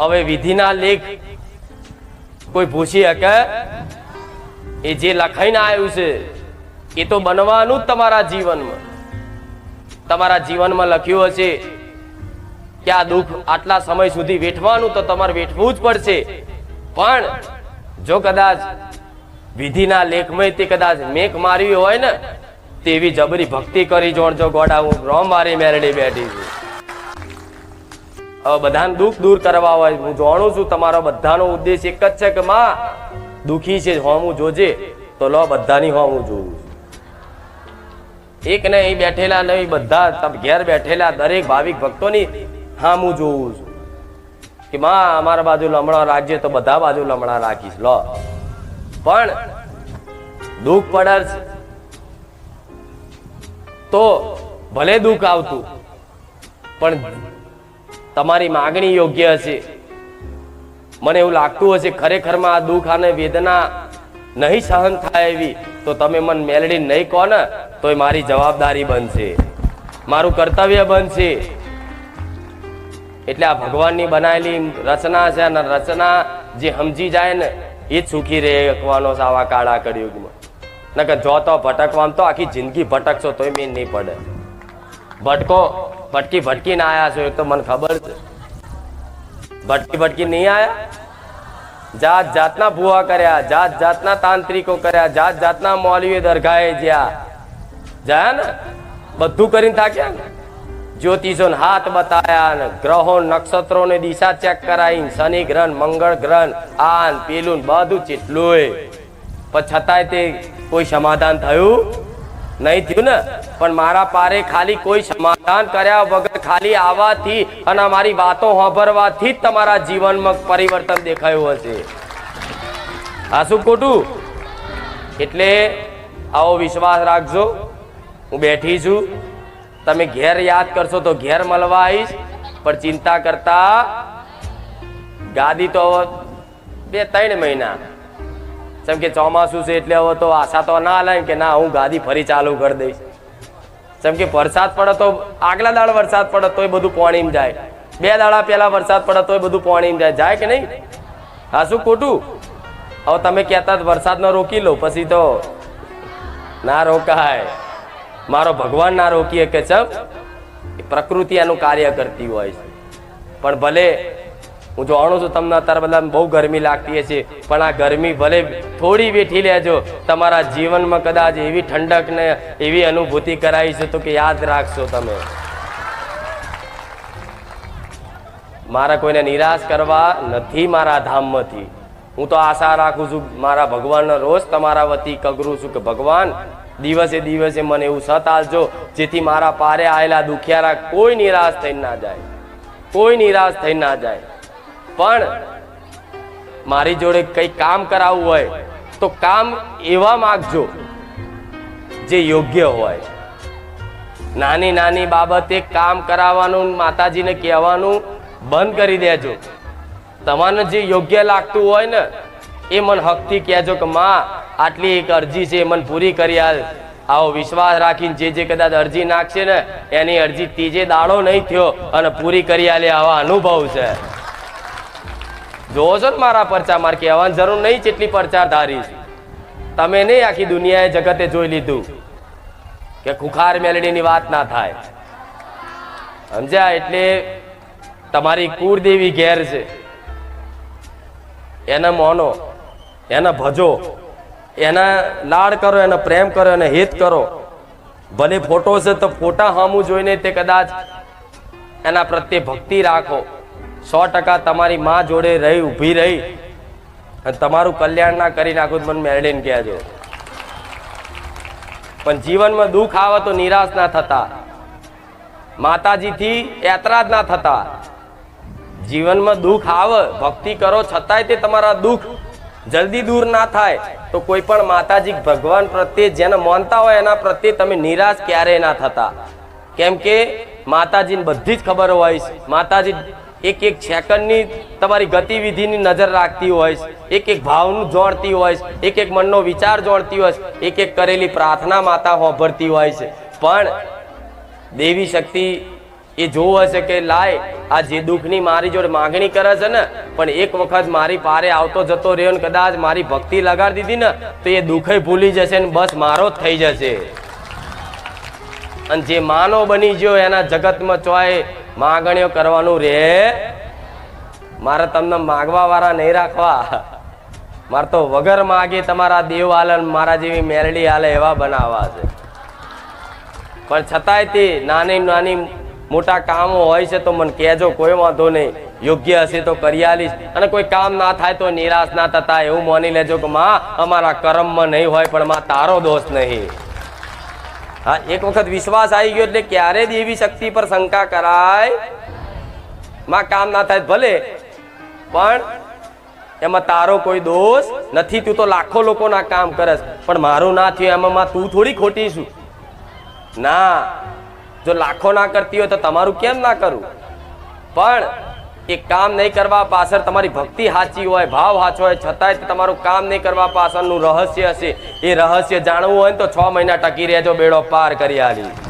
હવે વિધિના લેખ કોઈ ભૂસી શકે? એ જે લખાઈને આવ્યું છે, એ તો બનવાનું જ તમારા જીવનમાં. તમારા જીવનમાં લખ્યું હશે કે આ દુઃખ આટલા સમય સુધી વેઠવાનું તો તમારે વેઠવું જ પડશે. પણ જો કદાચ વિધિના લેખમાં તે કદાચ મેક માર્યું હોય ને, તેવી જબરી ભક્તિ કરી જોણજો ગોડા હું રોમ મારી મેરડી બેઠી છું. બધાને દુઃખ દૂર કરવા હોય. હું જાણું છું, તમારો બધાનો ઉદ્દેશ એક જ છે કે માં, દુઃખી છે, હોમું જોજે. તો લો, બધાની હોમું જોઉં એક ને અહીં બેઠેલા નહીં બધા ઘેર બેઠેલા દરેક ભાવિક ભક્તોની હા હું જોઉં છું. કે માં, અમારા બાજુ લમણા રાખજે તો બધા બાજુ લમણા રાખીશ. લો. પણ દુઃખ પડર તો ભલે દુઃખ આવતું, પણ તમારી માગણી યોગ્ય હશે. મને એવું લાગતું હશે, ખરેખરમાં આ દુઃખ અને વેદના નહીં સહન થાય એવી, તો તમે મન મેલડી નહીં કહો ને, તોય મારી જવાબદારી બનશે. મારું કર્તવ્ય બનશે. એટલે આ ભગવાનની બનાવેલી રચના છે, અને રચના જે સમજી જાય ને, એ જ સુખી રહે એકવાનો છે આવા કાળા કળિયુગમાં. નકર જો તો ભટકવામાં તો આખી જિંદગી ભટકશો, તોય મેં નહીં પડે. ભટકો ભટકી ભટકીને આયા છો, એ તો મને ખબર છે. ભટકી ભટકી નહીં આયા? જાત જાતના ભૂવા કર્યા, જાત જાતના તાંત્રિકો કર્યા, જાત જાતના મૌલવીઓ દરગાહે જ્યાં. જાય ને? બધું કરીને થાક્યા ને? જ્યોતિષો હાથ બતાયા ને, ગ્રહો નક્ષત્રો ને દિશા ચેક કરાવી શનિ ગ્રહ મંગળ ગ્રહ આન પેલું બધું ચેટલું પણ છતાંય તે કોઈ સમાધાન થયું? નહીં થયું ને? પણ મારા પારે ખાલી કોઈ સમાધાન કર્યા વગર ખાલી આવવાથી અને અમારી વાતો સાંભળવાથી જ તમારા જીવનમાં પરિવર્તન દેખાયું હશે. આ શું ખોટું? એટલે આવો વિશ્વાસ રાખજો. હું બેઠી છું. તમે ઘેર યાદ કરશો તો ઘેર મળવા આવીશ. પણ ચિંતા કરતા ગાદી તો બે ત્રણ મહિના. જેમ કે ચોમાસું છે એટલે હવે તો આશા તો ના લે કે ના, હું ગાદી ફરી ચાલુ કરી દઈશ. જેમ કે વરસાદ પડે તો આગલા દાડ વરસાદ પડે તોય બધું પોણીમ જાય. બે દાડા પહેલા વરસાદ પડે તોય બધું પોણીમ જાય. જાય કે નહીં? હા, શું ખોટું? હવે તમે કહેતા વરસાદ ન રોકી લો, પછી તો ના રોકાય. મારો ભગવાન ના રોકીએ કે એ પ્રકૃતિ એનું કાર્ય કરતી હોય છે. પણ ભલે હું જાણું છું, તમને અત્યારે બધા બહુ ગરમી લાગતી હશે. પણ આ ગરમી ભલે થોડી વેઠી લેજો તમારા જીવનમાં કદાચ એવી ઠંડક ને એવી અનુભૂતિ કરાવી છે તો કે યાદ રાખશો તમે. મારા કોઈને નિરાશ કરવા નથી મારા ધામમાંથી. હું તો આશા રાખું છું, મારા ભગવાનનો રોજ તમારા વતી કગરું છું કે ભગવાન, દિવસે દિવસે મને એવું સત આલજો જેથી મારા પારે આવેલા દુખિયારા કોઈ નિરાશ થઈ ના જાય. કોઈ નિરાશ થઈ ના જાય. પણ મારી જોડે કઈ કામ કરાવવું હોય તો કામ એવા માગજો જે યોગ્ય હોય. નાની નાની બાબતે કામ કરાવવાનું માતાજીને કહેવાનું બંધ કરી દેજો. તમારે જે યોગ્ય લાગતું હોય ને, એ મને હકથી કહેજો કે માં, આટલી એક અરજી છે, એ મને પૂરી કરી આલ. આવો વિશ્વાસ રાખીને જે જે કદાચ અરજી નાખશે ને, એની અરજી ત્રીજે દાડો નહીં થયો અને પૂરી કરી આલે આવા અનુભવ છે. જોવો છો ને મારા પરચા માર કહેવાની જરૂર નહીં જેટલી પરચાર ધારી તમે નહીં આખી દુનિયાએ જગતે જોઈ લીધું કે ખુખાર મેલડીની વાત ના થાય. સમજ્યા? એટલે તમારી કુળદેવી ઘેર છે. એને મોનો, એને ભજો, એના લાડ કરો, એને પ્રેમ કરો, એને હિત કરો. ભલે ફોટો છે તો ફોટા સામું જોઈને તે કદાચ એના પ્રત્યે ભક્તિ રાખો. સો ટકા તમારી માં જોડે રહી, ઊભી રહી. અને તમારું કલ્યાણ ના કરી નાખું મને મેળવીને કહેજો. પણ જીવનમાં દુઃખ આવે તો નિરાશ ના થતા. માતાજીથી એતરાજ ના થતા. જીવનમાં દુઃખ આવે, ભક્તિ કરો, છતાંય તે તમારા દુઃખ જલ્દી દૂર ના થાય. તો કોઈ પણ માતાજી ભગવાન પ્રત્યે જેને માનતા હોય એના પ્રત્યે તમે નિરાશ ક્યારેય ના થતા. કેમ કે માતાજીને બધી જ ખબર હોય માતાજી એક એક સેકન્ડની તમારી ગતિવિધિની નજર રાખતી હોય એક એક ભાવનું જોડતી હોય એક એક મનનો વિચાર જોડતી હોય એક એક કરેલી પ્રાર્થના માતા હોભરતી હોય છે પણ દેવી શક્તિ એ જોવું હશે કે લાય, આ જે દુઃખની મારી જોડે માગણી કરે છે ને, પણ એક વખત મારી પારે આવતો જતો રહ્યો ને કદાચ મારી ભક્તિ લગાડી દીધી ને, તો એ દુઃખે ભૂલી જશે ને બસ મારો જ થઈ જશે. અને જે માનો બની ગયો એના જગતમાં ચોય માગણીઓ કરવાનું રે. મારે તમને માગવા વાળા નહીં રાખવા. મારે તો વગર માગી તમારા દેવ હાલે મારા જેવી મેરડી હાલે એવા બનાવવા છે. પણ છતાંય તે નાની નાની મોટા કામો હોય છે તો મને કહેજો, કોઈ વાંધો નહીં. યોગ્ય હશે તો કરી આલીશ. અને કોઈ કામ ના થાય તો નિરાશ ના થતા, એવું માની લેજો કે માં, અમારા કર્મમાં નહીં હોય પણ માં તારો દોષ નહીં. હા, એક વખત વિશ્વાસ આવી ગયો એટલે ક્યારે દેવી શક્તિ પર શંકા કરાય? માં કામ ના થાય ભલે, પણ એમાં તારો કોઈ દોષ નથી, તું તો લાખો લોકોના કામ કરસ પણ મારું ના થયું, એમાં તું થોડી ખોટી છું. ના, જો લાખો ના કરતી હોય તો તમારું કેમ ના કરું? પણ એ કામ નહીં કરવા પાછળ તમારી ભક્તિ સાચી હોય, ભાવ સાચો હોય, છતાંય તમારું કામ નહીં કરવા પાછળનું રહસ્ય હશે. એ રહસ્ય જાણવું હોય ને તો છ મહિના ટકી રહેજો, બેડો પાર કરી આલી.